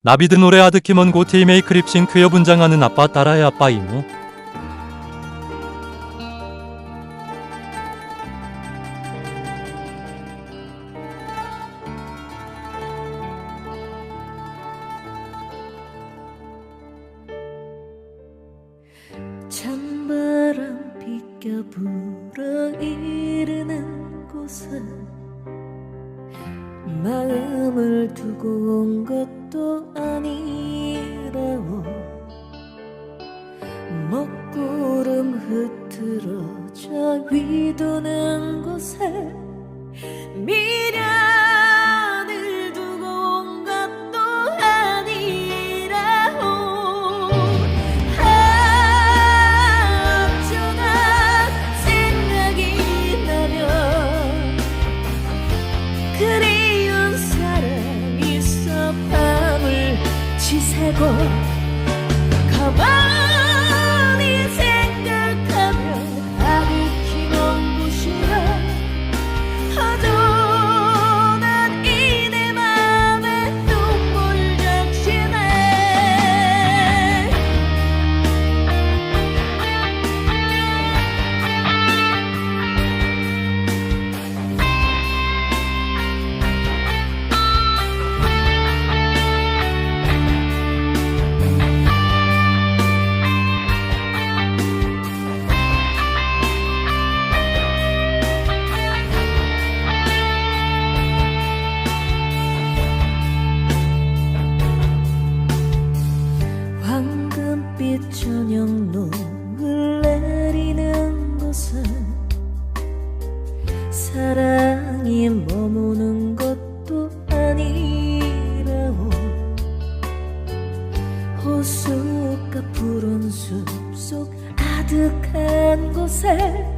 나비드 노래 아드키먼 고테이메이 크립싱 쾌여 분장하는 아빠 따라의 아빠 이모. 찬바람 비껴 불어 이르는 곳에 마음을 두고 온 것도 아니라오 먹구름 흐트러져 위도는 곳에 미련 지새고 가 아득한 곳에